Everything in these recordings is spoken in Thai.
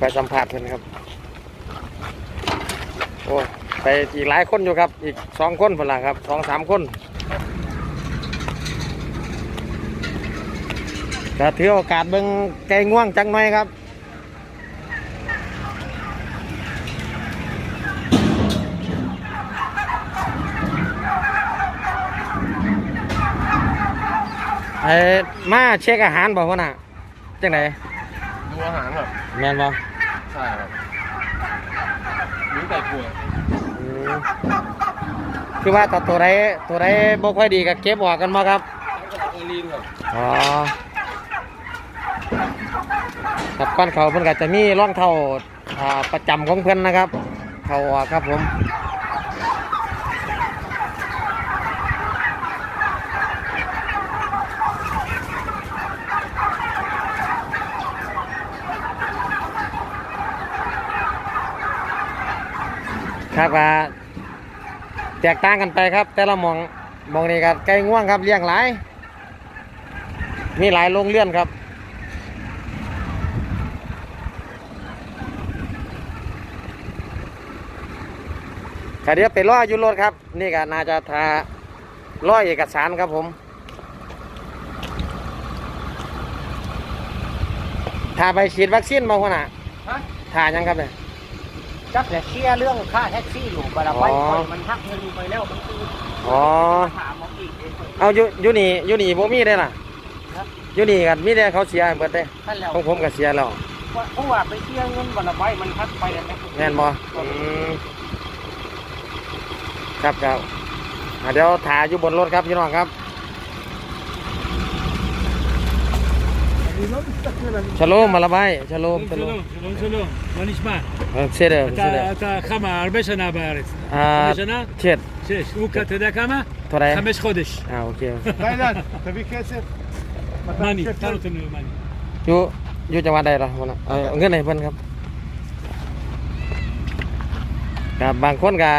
ไปสัมผัสเพิ่นครับ โอ้ไปอีกหลายคนอยู่ครับ อีกสองคนพนลังครับสองสามคนก็ถือโอกาสเบิ่งไก่ง่วงจังหน่อยครับไอ้มาเช็คอาหารบอกว่าน่ะจังไหน ดูอาหารแบบแม่นบ่ใช่ครับรู้แต่ป่วยอืมคือว่าตัวตัวใดตัวใดบ่ค่อยดีก็เก็บออกกันมาครับแล้วก็โอลีนครับอ๋อครับก้อนเขาเพิ่นก็จะมีร่องเท้าอ่าประจำของเพิ่นนะครับ เขาออกครับผม ครับว่าแตกต่างกันไปครับ แต่ละหมองหมองนี้ก็ไก่ง่วงครับเลี้ยงหลาย มีหลายโรงเรือนครับค่ะเดี๋ยวไปรออยู่รถครับ นี่ก็น่าจะทารอเอกสารครับผมทาไปฉีดวัคซีนมาคนน่ะฮะทายังครับเนี่ย จักแต่เคลียร์เรื่องค่าแท็กซี่อยู่บาราไว้อ๋อคอยมันหักเงินไปแล้วมันคืออ๋อ ถามเอาอีกเองเอาอยู่อยู่นี่อยู่นี่บ่มีได้ล่ะครับอยู่นี่กันมีแต่เขาเสียเบิดเด้ท่านแล้วของผมก็เสียแล้วเพราะว่าไปเคลียร์เงินบาราไว้มันหักไปแล้วแม่นบ่อืมครับครับอะเดี๋ยวถ่ายอยู่บนรถครับพี่น้องครับ ชะโลมมาละบายชะโลมชะโลม שלום, שלום, שלום, מה נשמע? เออเสร็จแล้วเสร็จแล้ว אתה, אתה כמה, הרבה שנה בארץ. อ่า חמש שנה? เช็ด שש. הוא, אתה יודע כמה? เท่าไหร חמש חודש. อ่าโอเค ได้תביא כסף. מאני, אתה נותן לו מאני. อยู่อยู่จังหวัดใดล่ะวันน่ะเออเอาเงินไหนเพิ่นครับกับบางคนก็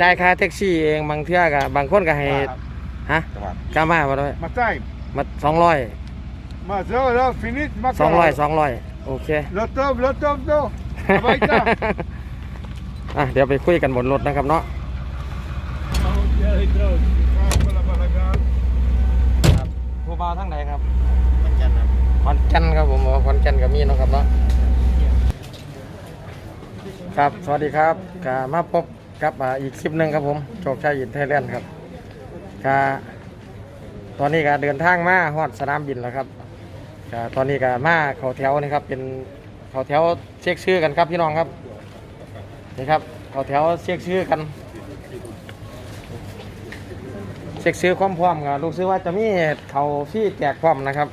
จ่ายค่าแท็กซี่เองบางเทื่อกับบางคนก็ให้ฮะ จังหวัด กล้ามาบ่ด้วย 200. มาสองร้อย มาเจอแล้วฟินิชมาสองร้อยสองร้อยโอเครถเติมรถเติมเติมไปจ้ะเดี๋ยวไปคุยกันบนรถนะครับเนาะผู้บ่าวทั้งไหนครับขอนแก่นครับขอนแก่นครับผมขอนแก่นกับมีนะครับเนาะครับสวัสดีครับกามาพบกับอีกคลิปหนึ่งครับผมโชคชัยอินไทยแลนด์ครับกาตอนนี้ก็เดินทางมาฮอดสนามบินแล้วครับ ก็ตอนนี้ก็มาเขาแถวนี่ครับ เป็นเขาแถวเช็คชื่อกันครับพี่น้องครับนี่ครับเขาแถวเช็คชื่อกันเช็คซื้อความพร้อมครับลูกซื้อว่าจะมีเขาที่แจกพร้อมนะครับ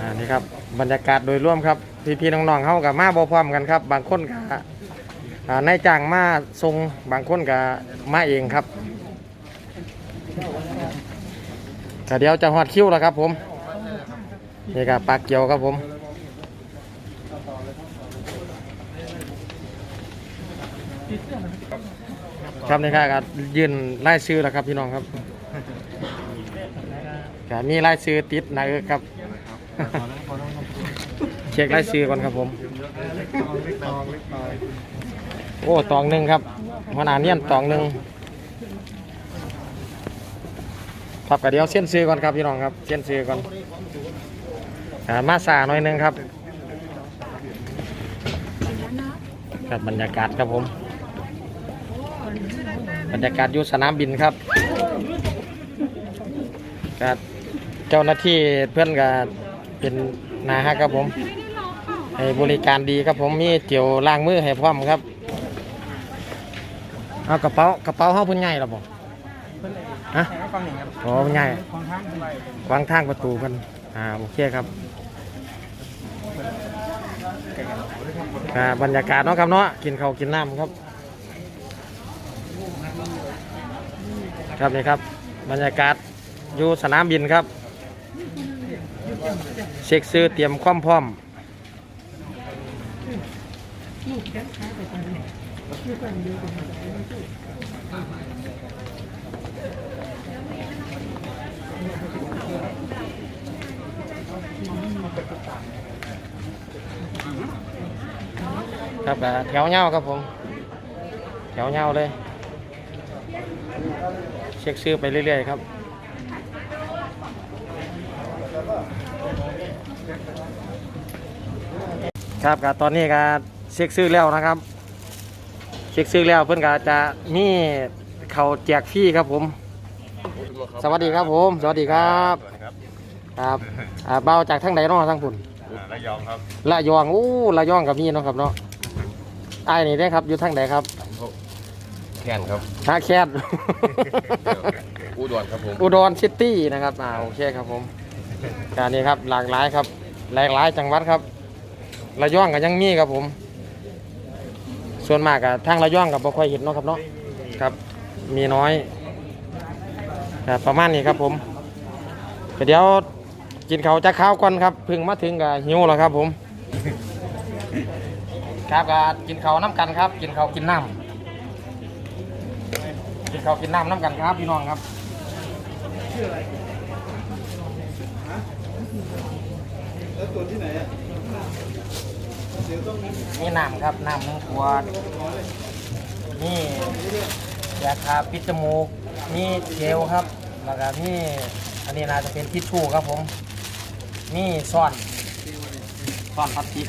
อ่านี่ครับบรรยากาศโดยรวมครับพี่ๆน้องๆเขากับมาบ่พร้อมกันครับ บางคนกับนายจ้างมาส่งบางคนกับมาเองครับก็เดี๋ยวจะหอดคิ้วแล้วครับผม นี่ครับปลากเกียวครับผมครับนี่ครับยืนไล่ซื้อแล้วครับพี่น้องครับก็มีรายชื่อติดนะเออครับ เช็ครายชื่อก่อนครับผม โอ้ตองหนึ่งครับหัวหน้าเนียตองหนึ่งครับก็เดี๋ยวเส้นซื้อก่อนครับพี่น้องครับเส้นซื้อก่อน อ่ามาสาหน่อยหนึงครับครับบรรยากาศครับผม บรรยากาศอยู่สนามบินครับก็เจ้าหน้าที่เพื่อนก็เป็นนาฮะครับผมให้บริการดีครับผมมีเจียวล้างมือให้พร้อมครับเอากระเป๋ากระเป๋าห้องพุ่นใหญ่หรอบ่ฮะอ๋อมันใหญ่วางทางประตูเพิ่นอ่าโอเคครับ ครับรรยากาศเนาะครับเนาะกินข้าวกินน้ำครับ ครับนี่ครับ บรรยากาศอยู่สนามบินครับเช็คซื้อเตรียมความพร้อมค รับก็แถวเงาครับผม แถวเงาเลย เช็คชื่อไปเรื่อยๆครับครับก็ตอนนี้ก็เช็คซื้อแล้วนะครับ เช็คซื้อแล้วเพื่อนก็จะมีเขาวแจกฟรีครับผม สวัสดีครับผมสวัสดีครับสวัสดีครับครับอ่าเบาจากทั้งไหนเนาะทั้งพุ่นอ่าระยองครับละยองอู้ละยองกับมีเนาะครับเนาะ ไอ้ายนี่ได้ครับอยู่ทั้งไหนครับแคนครับ ท่าแคด อุดรครับผม อุดรซิตี้นะครับอ่าโอเคครับผมการนี้ครับหลากหลายครับหลากหลายจังหวัดครับระยองก็ยังมีครับผม ส่วนมากอะทางระยองกับบ่ค่อยเห็นเนาะครับเนาะครับ มีน้อยครับประมาณนี้ครับผมก็เดี๋ยวกินข้าวจะข้าวก่อนครับเพึ่งมาถึงกับหิวแล้วครับผม ครับก็กินข้าวน้ำกันครับ กินข้าวกินน้ำกินข้าวกินน้ำน้ำกันครับพี่น้องครับนี่น้ำครับน้ำหนึ่งขวดนี่ยาทาปิดจมูกนี่เจลครับแล้วก็นี่อันนี้น่าจะเป็นทิชชู่ครับผมนี่ซ่อนซ่อนพลาสติก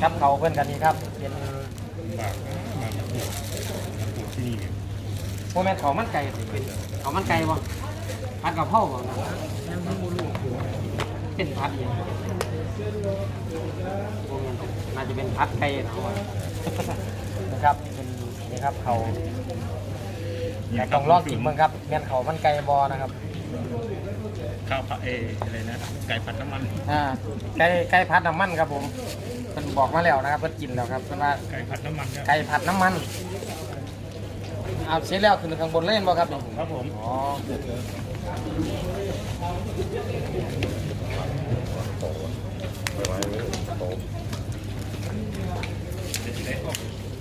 ครับเขาเพื่อนกันนี่ครับเป็นโมเมนเขามันไก่สิเป็นเขามันไก่บ่ผัดกับเพราบ่นะเป็นผัดเองโมเมนน่าจะเป็นผัดไก่นะว่านะครับเป็นนี่ครับเขาแต่ต้องลองกินเมืองครับเมียนเขามันไก่บอนะครับ ข้าวผัดเออะไรนะไก่ผัดน้ำมันอ่าไก่ไก่ผัดน้ำมันครับผมเพิ่นบอกมาแล้วนะครับเพิ่นกินแล้วครับเพิ่นว่าไก่ผัดน้ำมันครับไก่ผัดน้ำมันเอาเสร็จแล้วขึ้นข้างบนเล่นบ่ครับนี่ครับผมอ๋อ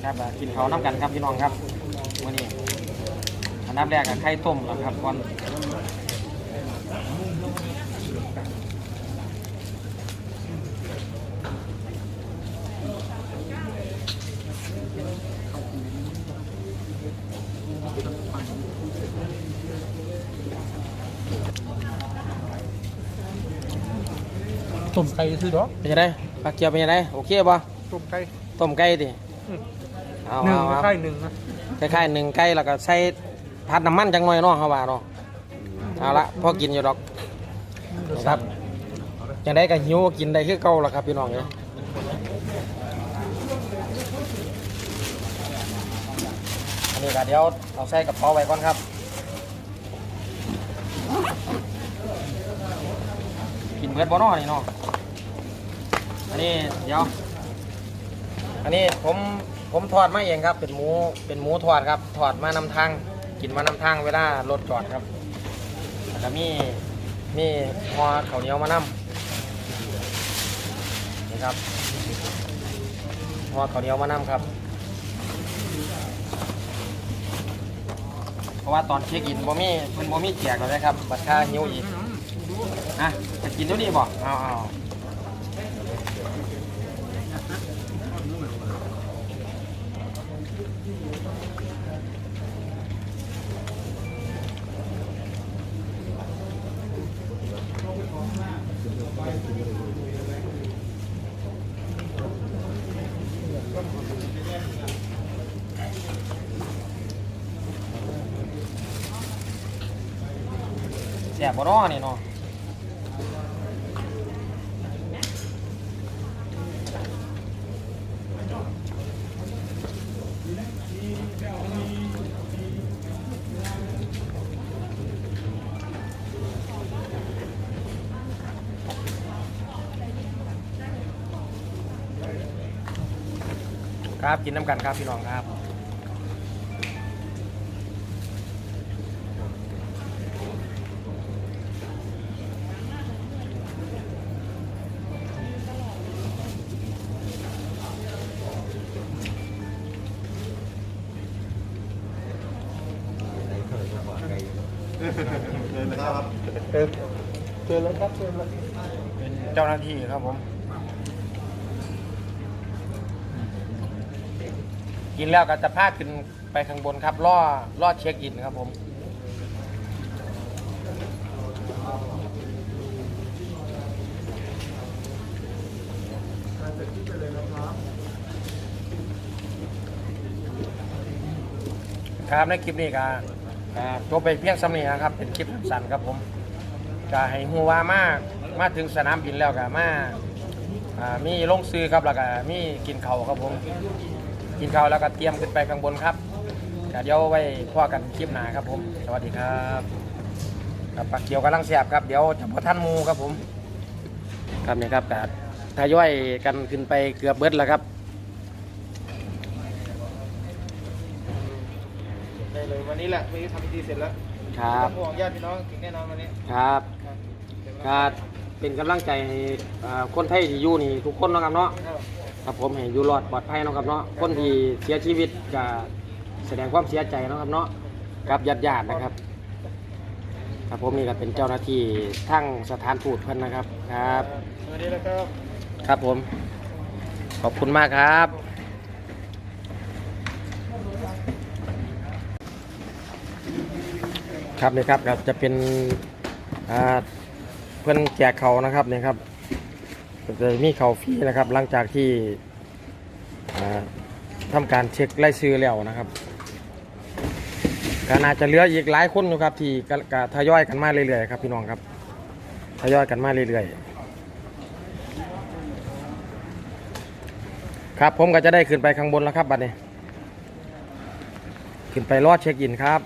ครับอ่ากินเขาวน้ำกันครับพี่น้องครับวันนี้อันดับแรกกับไข่ต้มแล้วครับก่อน ต้มไก่ซื้อดอกเป็นยังไงปลาเกียวเป็นยังไงโอเคป่ะต้มไก่ต้มไก่ดิเอาหนึ่งเอาเอาไข่หนึ่งนะคล้ายๆหนึ่งไก่แล้วก็ใส่ผัดน้ำมันจังหน่อยเนาะเขาว่าเนาะเอาละพอกินอยู่ดอกนะครับยังได้ก็หิวก็กินได้คือเก่าละครับพี่น้องเนี่ยอันนี้ก็เดี๋ยวเอาใส่กระเป๋าไว้ก่อนครับ เบิดบ่นอนี่เนาะอันนี้เดี๋ยว อันนี้ผมผมทอดมาเองครับ เป็นหมูเป็นหมูทอดครับทอดมานำทาง กินมานำทางเวลารถจอดครับแล้วมีมีห่อข้าวเหนียวมานำนี่ครับห่อข้าวเหนียวมานำครับ เพราะว่าตอนเช็คอินบ่มีเพิ่นบ่มีแจกแล้วนะครับ บัตรค่าหิวอีกอะจะ กินเดี๋ยวนี้บ่เอาเอาแสบบ่เนอนี่เนาะ ครับกินน้ำกันครับพี่น้องครับเจอแล้วครับเจอแล้วเป็นเจ้าหน้าที่ครับผม กินแล้วก็จะพาขึ้นไปข้างบนครับล่อล่อเช็คอินครับผมครับในคลิปนี้ก็อ่าจบไปเพียงสำเนีนะครับ เป็นคลิปสั้นครับผมก็ให้ฮู้ว่ามามาถึงสนามบินแล้วก็มามีลงซื้อครับแล้วก็มีกินเข้าครับผม กินข้าวแล้วก็เตรียมขึ้นไปข้างบนครับก็เดี๋ยวไว้พ่อกันคลิปหน้าครับผม สวัสดีครับกับปลาเขียวกำลังแสบครับ เดี๋ยวจะพอท่านหมูครับผม ครับนี่ครับก็ทยอยกันขึ้นไปเกือบเบิดแล้วครับได้เลยวันนี้แหละวันนี้ทำพิธีเสร็จแล้วครับห่วงญาติพี่น้องถึงแน่นอนวันนี้ครับครับเดี๋ยวก็เป็นกำลังใจให้อ่าคนไทยที่อยู่นี่ทุกคนเนาะครับเนาะ ครับผมให้อยู่รอดปลอดภัยเนาะครับเนาะคนที่เสียชีวิตก็แสดงความเสียใจเนาะครับเนาะกับญาติญาติๆนะครับ ครับผมนี่ก็เป็นเจ้าหน้าที่ทั้งสถานทูตเพิ่นนะครับครับ สวัสดีแล้วครับ ครับผม ขอบคุณมากครับ ครับนี่ครับก็จะเป็นอ่าเพื่อนแจกเขานะครับนี่ครับก็ จะมีเขาฟรีนะครับ หลังจากที่อ่าทำการเช็คไล่ซื้อแล้วนะครับก็น่าจะเหลืออีกหลายคนอยู่ครับที่ก็ก็ทยอยกันมาเรื่อยๆครับพี่น้องครับทยอยกันมาเรื่อยๆครับผมก็จะได้ขึ้นไปข้างบนแล้วครับบัดนี้ ขึ้นไปรอดเช็คอินครับ